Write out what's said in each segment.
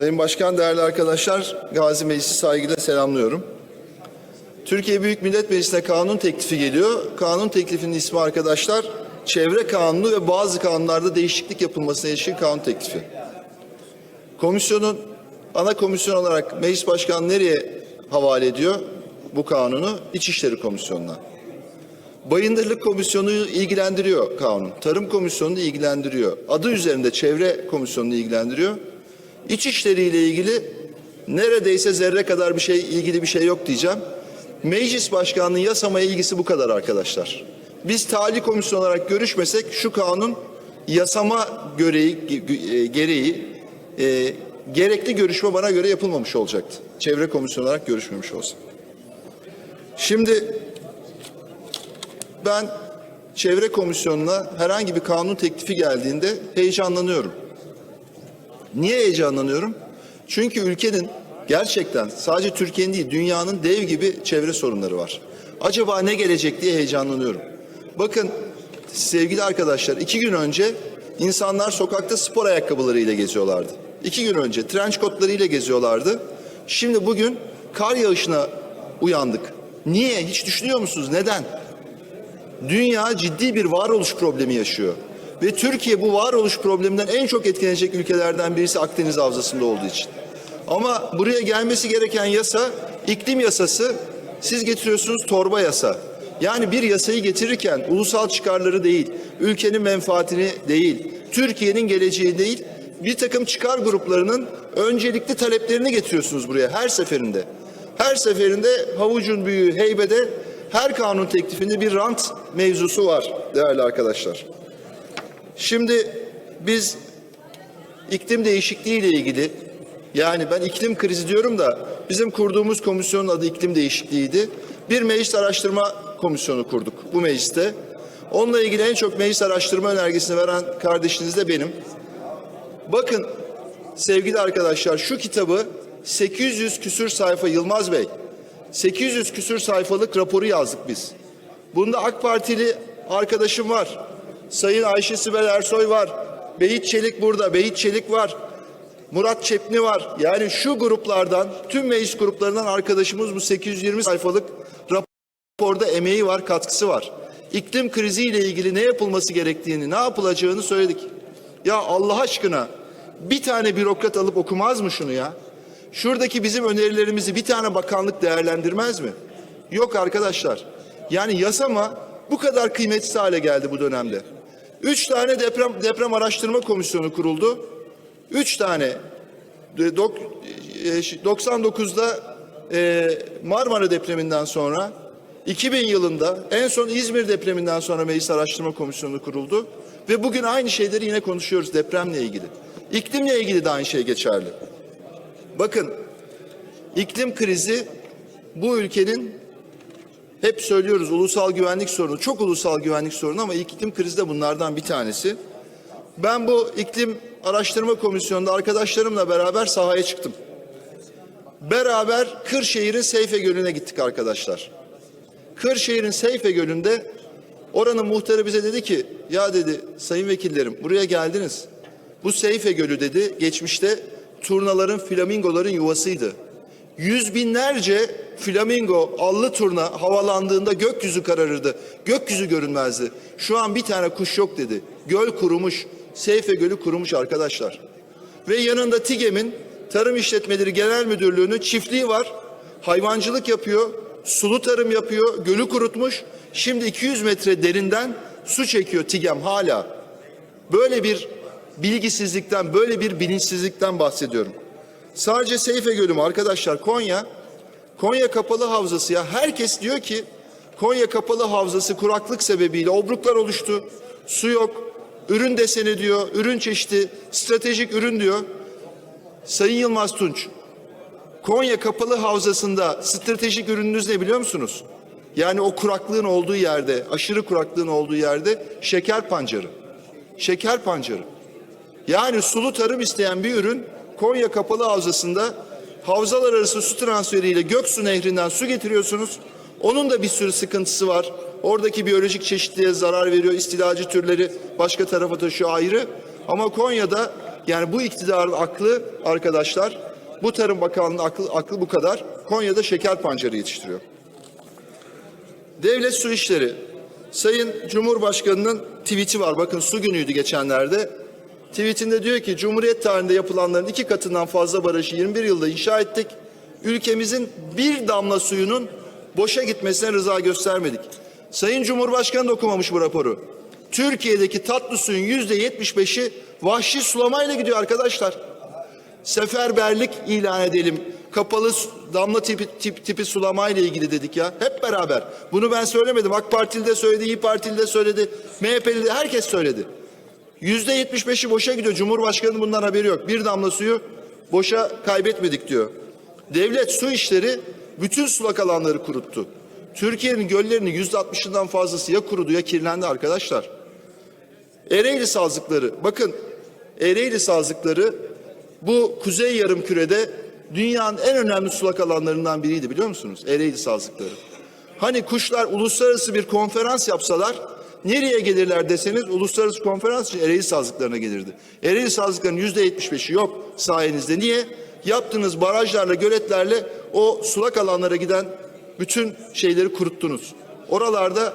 Sayın Başkan, değerli arkadaşlar, Gazi Meclisi saygıyla selamlıyorum. Türkiye Büyük Millet Meclisi'ne kanun teklifi geliyor. Kanun teklifinin ismi arkadaşlar, Çevre Kanunu ve bazı kanunlarda değişiklik yapılmasına ilişkin kanun teklifi. Komisyonun ana komisyon olarak Meclis Başkanı nereye havale ediyor bu kanunu? İçişleri Komisyonu'na. Bayındırlık Komisyonu ilgilendiriyor kanun. Tarım Komisyonu'nu ilgilendiriyor. Adı üzerinde Çevre Komisyonu'nu ilgilendiriyor. İçişleri ile ilgili neredeyse zerre kadar bir şey ilgili bir şey yok diyeceğim. Meclis Başkanı'nın yasamaya ilgisi bu kadar arkadaşlar. Biz tali komisyon olarak görüşmesek şu kanun yasama göreği, e, gereği e, gerekli görüşme bana göre yapılmamış olacaktı. Çevre komisyonu olarak görüşmemiş olsa. Şimdi ben çevre komisyonuna herhangi bir kanun teklifi geldiğinde heyecanlanıyorum. Niye heyecanlanıyorum? Çünkü ülkenin gerçekten sadece Türkiye'nin değil dünyanın dev gibi çevre sorunları var. Acaba ne gelecek diye heyecanlanıyorum. Bakın sevgili arkadaşlar iki gün önce insanlar sokakta spor ayakkabılarıyla geziyorlardı. İki gün önce trenç kotlarıyla geziyorlardı. Şimdi bugün kar yağışına uyandık. Niye? Hiç düşünüyor musunuz? Neden? Dünya ciddi bir varoluş problemi yaşıyor. Ve Türkiye bu varoluş probleminden en çok etkilenecek ülkelerden birisi Akdeniz Havzası'nda olduğu için. Ama buraya gelmesi gereken yasa iklim yasası. Siz getiriyorsunuz torba yasa. Yani bir yasayı getirirken ulusal çıkarları değil, ülkenin menfaatini değil, Türkiye'nin geleceği değil, bir takım çıkar gruplarının öncelikli taleplerini getiriyorsunuz buraya her seferinde. Her seferinde havucun büyüğü heybede her kanun teklifinde bir rant mevzusu var değerli arkadaşlar. Şimdi biz iklim değişikliği ile ilgili yani ben iklim krizi diyorum da bizim kurduğumuz komisyonun adı iklim değişikliğiydi. Bir meclis araştırma komisyonu kurduk bu mecliste. Onunla ilgili en çok meclis araştırma önergesini veren kardeşiniz de benim. Bakın sevgili arkadaşlar şu kitabı 800 küsür sayfa Yılmaz Bey 800 küsür sayfalık raporu yazdık biz. Bunda AK Partili arkadaşım var. Sayın Ayşe Sibel Ersoy var. Beyit Çelik burada. Beyit Çelik var. Murat Çepni var. Yani şu gruplardan, tüm meclis gruplarından arkadaşımız bu 820 sayfalık raporda emeği var, katkısı var. İklim kriziyle ilgili ne yapılması gerektiğini, ne yapılacağını söyledik. Ya Allah aşkına bir tane bürokrat alıp okumaz mı şunu ya? Şuradaki bizim önerilerimizi bir tane bakanlık değerlendirmez mi? Yok arkadaşlar. Yani yasama bu kadar kıymetsiz hale geldi bu dönemde. Üç tane deprem, deprem araştırma komisyonu kuruldu. Üç tane. E, dok- e, 99'da e, Marmara depreminden sonra 2000 yılında en son İzmir depreminden sonra Meclis Araştırma Komisyonu kuruldu. Ve bugün aynı şeyleri yine konuşuyoruz depremle ilgili. İklimle ilgili de aynı şey geçerli. Bakın iklim krizi bu ülkenin hep söylüyoruz ulusal güvenlik sorunu. Çok ulusal güvenlik sorunu ama iklim krizi de bunlardan bir tanesi. Ben bu iklim araştırma komisyonunda arkadaşlarımla beraber sahaya çıktım. Beraber Kırşehir'in Seyfe Gölü'ne gittik arkadaşlar. Kırşehir'in Seyfe Gölü'nde oranın muhtarı bize dedi ki ya dedi sayın vekillerim buraya geldiniz. Bu Seyfe Gölü dedi geçmişte turnaların flamingoların yuvasıydı. Yüz binlerce flamingo allı turna havalandığında gökyüzü kararırdı. Gökyüzü görünmezdi. Şu an bir tane kuş yok dedi. Göl kurumuş. Seyfe Gölü kurumuş arkadaşlar. Ve yanında TİGEM'in Tarım İşletmeleri Genel Müdürlüğü'nün çiftliği var. Hayvancılık yapıyor. Sulu tarım yapıyor. Gölü kurutmuş. Şimdi 200 metre derinden su çekiyor TİGEM hala. Böyle bir bilgisizlikten, böyle bir bilinçsizlikten bahsediyorum. Sadece Seyfe Gölü mü arkadaşlar? Konya, Konya Kapalı Havzası ya herkes diyor ki Konya Kapalı Havzası kuraklık sebebiyle obruklar oluştu. Su yok. Ürün deseni diyor, ürün çeşidi, stratejik ürün diyor. Sayın Yılmaz Tunç, Konya Kapalı Havzası'nda stratejik ürününüz ne biliyor musunuz? Yani o kuraklığın olduğu yerde, aşırı kuraklığın olduğu yerde şeker pancarı. Şeker pancarı. Yani sulu tarım isteyen bir ürün Konya Kapalı Havzası'nda havzalar arası su transferiyle Göksu Nehri'nden su getiriyorsunuz. Onun da bir sürü sıkıntısı var. Oradaki biyolojik çeşitliliğe zarar veriyor. İstilacı türleri başka tarafa taşıyor ayrı. Ama Konya'da Yani bu iktidarın aklı arkadaşlar, bu Tarım Bakanlığı'nın aklı, aklı bu kadar. Konya'da şeker pancarı yetiştiriyor. Devlet Su İşleri. Sayın Cumhurbaşkanı'nın tweet'i var. Bakın su günüydü geçenlerde. Tweetinde diyor ki Cumhuriyet tarihinde yapılanların iki katından fazla barajı 21 yılda inşa ettik. Ülkemizin bir damla suyunun boşa gitmesine rıza göstermedik. Sayın Cumhurbaşkanı da okumamış bu raporu. Türkiye'deki tatlı suyun yüzde 75'i vahşi sulamayla gidiyor arkadaşlar seferberlik ilan edelim. Kapalı damla tipi, tip, tipi sulama ile ilgili dedik ya. Hep beraber. Bunu ben söylemedim. AK Partili de söyledi, İyi Partili de söyledi, MHP'li de herkes söyledi. Yüzde yetmiş beşi boşa gidiyor. Cumhurbaşkanının bundan haberi yok. Bir damla suyu boşa kaybetmedik diyor. Devlet su işleri bütün sulak alanları kuruttu. Türkiye'nin göllerinin yüzde altmışından fazlası ya kurudu ya kirlendi arkadaşlar. Ereğli sazlıkları. Bakın Ereğli sazlıkları bu kuzey yarım kürede dünyanın en önemli sulak alanlarından biriydi biliyor musunuz? Ereğli sazlıkları. Hani kuşlar uluslararası bir konferans yapsalar nereye gelirler deseniz uluslararası konferans için Ereğli sazlıklarına gelirdi. Ereğli sazlıklarının yüzde yetmiş beşi yok sayenizde. Niye? Yaptığınız barajlarla, göletlerle o sulak alanlara giden bütün şeyleri kuruttunuz. Oralarda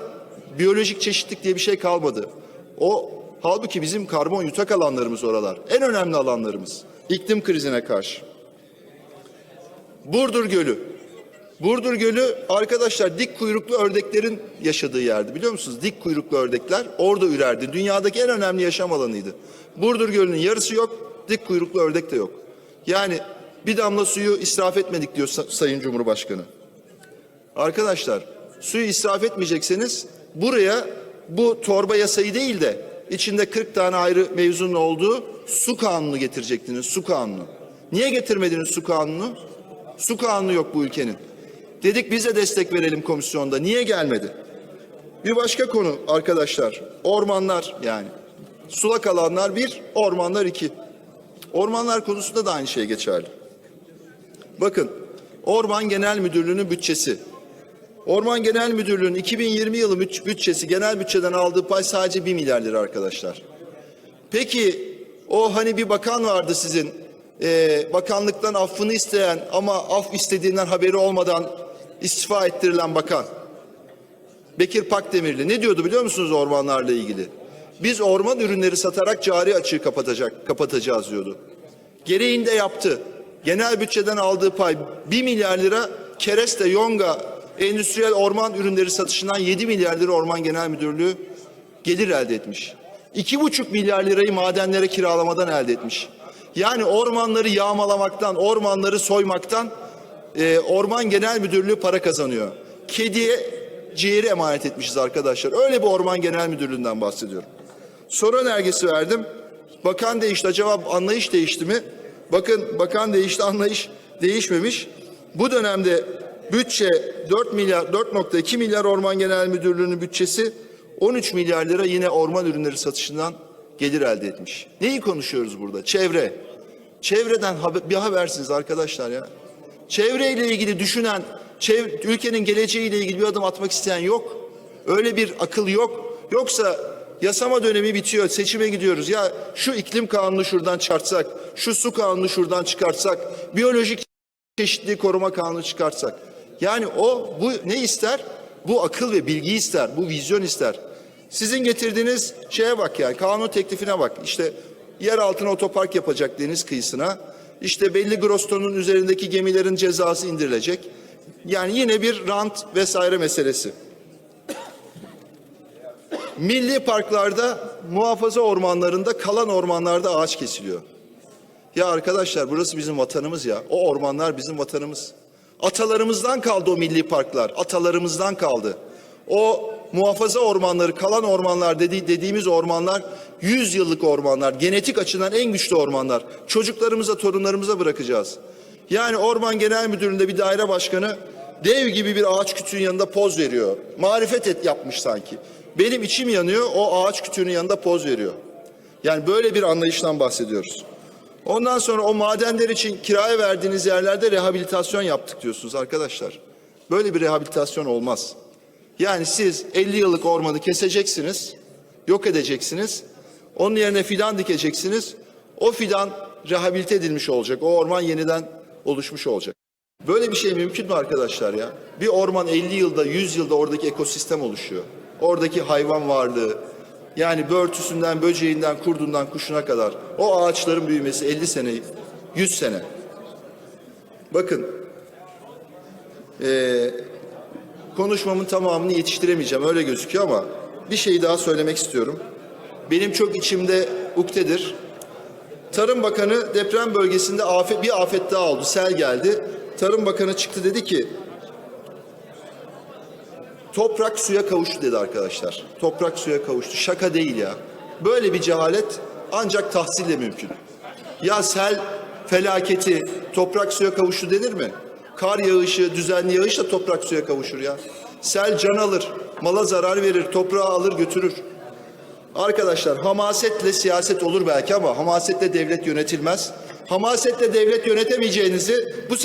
biyolojik çeşitlilik diye bir şey kalmadı. O halbuki bizim karbon yutak alanlarımız oralar. En önemli alanlarımız. İklim krizine karşı. Burdur Gölü. Burdur Gölü arkadaşlar dik kuyruklu ördeklerin yaşadığı yerdi biliyor musunuz? Dik kuyruklu ördekler orada ürerdi. Dünyadaki en önemli yaşam alanıydı. Burdur Gölü'nün yarısı yok, dik kuyruklu ördek de yok. Yani bir damla suyu israf etmedik diyor Sa- Sayın Cumhurbaşkanı. Arkadaşlar suyu israf etmeyecekseniz buraya bu torba yasayı değil de içinde 40 tane ayrı mevzunun olduğu su kanunu getirecektiniz. Su kanunu. Niye getirmediniz su kanunu? Su kanunu yok bu ülkenin. Dedik bize destek verelim komisyonda. Niye gelmedi? Bir başka konu arkadaşlar. Ormanlar yani. Sulak alanlar bir, ormanlar iki. Ormanlar konusunda da aynı şey geçerli. Bakın Orman Genel Müdürlüğü'nün bütçesi. Orman Genel Müdürlüğü'nün 2020 yılı büt- bütçesi genel bütçeden aldığı pay sadece 1 milyar lira arkadaşlar. Peki o hani bir bakan vardı sizin eee, bakanlıktan affını isteyen ama af istediğinden haberi olmadan istifa ettirilen bakan. Bekir Pakdemirli ne diyordu biliyor musunuz ormanlarla ilgili? Biz orman ürünleri satarak cari açığı kapatacak, kapatacağız diyordu. Gereğini de yaptı. Genel bütçeden aldığı pay 1 milyar lira kereste, yonga, endüstriyel orman ürünleri satışından 7 milyar lira Orman Genel Müdürlüğü gelir elde etmiş. 2,5 milyar lirayı madenlere kiralamadan elde etmiş. Yani ormanları yağmalamaktan, ormanları soymaktan e, Orman Genel Müdürlüğü para kazanıyor. Kediye ciğeri emanet etmişiz arkadaşlar. Öyle bir Orman Genel Müdürlüğü'nden bahsediyorum. Soru önergesi verdim. Bakan değişti. Acaba anlayış değişti mi? Bakın bakan değişti, anlayış değişmemiş. Bu dönemde bütçe 4 milyar 4.2 milyar Orman Genel Müdürlüğü'nün bütçesi 13 milyar lira yine orman ürünleri satışından gelir elde etmiş. Neyi konuşuyoruz burada? Çevre. Çevreden haber, bir habersiniz arkadaşlar ya. Çevreyle ilgili düşünen, çev- ülkenin geleceğiyle ilgili bir adım atmak isteyen yok. Öyle bir akıl yok. Yoksa yasama dönemi bitiyor, seçime gidiyoruz. Ya şu iklim kanunu şuradan çıkartsak, şu su kanunu şuradan çıkartsak, biyolojik çeşitliliği koruma kanunu çıkartsak. Yani o bu ne ister? Bu akıl ve bilgi ister, bu vizyon ister. Sizin getirdiğiniz şeye bak yani kanun teklifine bak. İşte yer altına otopark yapacak deniz kıyısına. İşte belli grostonun üzerindeki gemilerin cezası indirilecek. Yani yine bir rant vesaire meselesi. Milli parklarda, muhafaza ormanlarında, kalan ormanlarda ağaç kesiliyor. Ya arkadaşlar burası bizim vatanımız ya. O ormanlar bizim vatanımız. Atalarımızdan kaldı o milli parklar. Atalarımızdan kaldı. O muhafaza ormanları, kalan ormanlar dedi, dediğimiz ormanlar 100 yıllık ormanlar. Genetik açıdan en güçlü ormanlar. Çocuklarımıza, torunlarımıza bırakacağız. Yani Orman Genel Müdürlüğü'nde bir daire başkanı dev gibi bir ağaç kütüğün yanında poz veriyor. Marifet et yapmış sanki. Benim içim yanıyor, o ağaç kütüğünün yanında poz veriyor. Yani böyle bir anlayıştan bahsediyoruz. Ondan sonra o madenler için kiraya verdiğiniz yerlerde rehabilitasyon yaptık diyorsunuz arkadaşlar. Böyle bir rehabilitasyon olmaz. Yani siz 50 yıllık ormanı keseceksiniz, yok edeceksiniz. Onun yerine fidan dikeceksiniz. O fidan rehabilite edilmiş olacak. O orman yeniden oluşmuş olacak. Böyle bir şey mümkün mü arkadaşlar ya? Bir orman 50 yılda, 100 yılda oradaki ekosistem oluşuyor. Oradaki hayvan varlığı, yani börtüsünden, böceğinden, kurdundan, kuşuna kadar o ağaçların büyümesi 50 sene, 100 sene. Bakın, eee, konuşmamın tamamını yetiştiremeyeceğim öyle gözüküyor ama bir şey daha söylemek istiyorum. Benim çok içimde uktedir. Tarım Bakanı deprem bölgesinde afet, bir afet daha oldu. Sel geldi. Tarım Bakanı çıktı dedi ki toprak suya kavuştu dedi arkadaşlar. Toprak suya kavuştu. Şaka değil ya. Böyle bir cehalet ancak tahsille mümkün. Ya sel felaketi toprak suya kavuştu denir mi? Kar yağışı, düzenli yağışla toprak suya kavuşur ya. Sel can alır, mala zarar verir, toprağı alır götürür. Arkadaşlar hamasetle siyaset olur belki ama hamasetle devlet yönetilmez. Hamasetle devlet yönetemeyeceğinizi bu